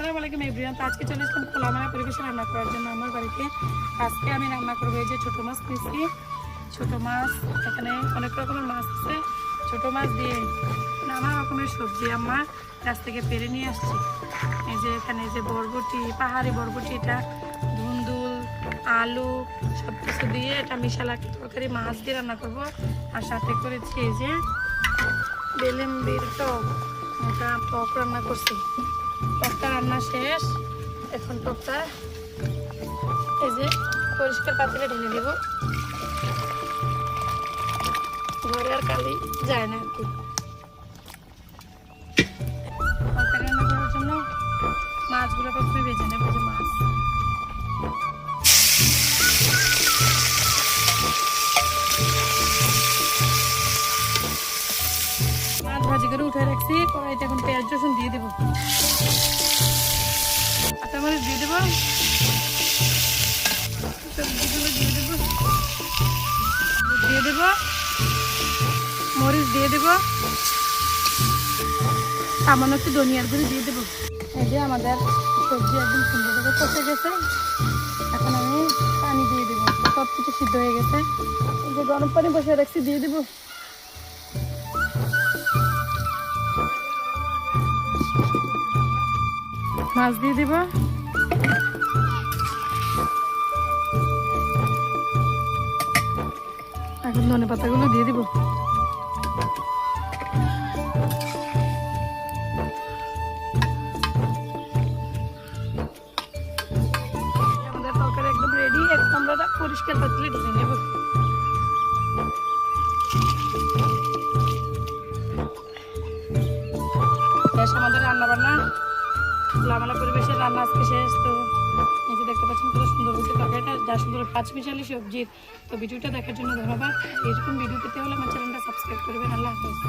আসসালামু আলাইকুম এভরিওয়ান। তো আজকে চলে এসলাম খোলামেলা পরিবেশে রান্না করার জন্য আমার বাড়িতে। আজকে আমি রান্না করব এই যে ছোটো মাছ নিয়েছি। ছোটো মাছ, এখানে অনেক রকমের মাছ আছে। ছোটো মাছ দিয়ে নানা রকমের সবজি আমার গাছ থেকে পেরে নিয়ে আসছি। এই যে এখানে যে বরবটি, পাহাড়ি বরবটি এটা, ধুন্দুল, আলু সব কিছু দিয়ে এটা মিশালা তরকারি মাছ দিয়ে রান্না করব। আর সাথে করেছি এই যে বেলেম্বির টক। এটা টক রান্না করছি। টকটা রান্না শেষ। এখন টকটা এই যে পরিষ্কার পাতিলে ঢেলে দেব। ঘরে আর কালি যায় না আর কি। উঠে রাখছি, কড়াইতে এখন পেঁয়াজ, রসুন দিয়ে দেবো। আটা দিয়ে দিয়ে দেবো। দিয়ে দেবো। মরিচ দিয়ে দেবো। সামান্য একটু ধনিয়ার গুঁড়ি দিয়ে দেবো। এই যে আমাদের সবজি একদম সুন্দর করে কষে গেছে। এখন আমি পানি দিয়ে দেবো। সব কিছু সিদ্ধ হয়ে গেছে। এই যে গরম পানি বসে রাখছি, দিয়ে দেবো। মাছ দিয়ে দিব। এখন ধনে পাতাগুলো দিয়ে দিব। পরিষ্কার পাতলে ঢেলে নেব। আমাদের রান্না বান্না খোলামেলা পরিবেশের রান্না আজকে শেষ, তো এই যে দেখতে পাচ্ছেন কত সুন্দর হয়েছে তরকারিটা, যা সুন্দর পাঁচমিশালি সবজি সবজির। তো ভিডিওটা দেখার জন্য ধন্যবাদ। এরকম ভিডিও পেতে হলে আমার চ্যানেলটা সাবস্ক্রাইব করবেন। আল্লাহ হাফেজ।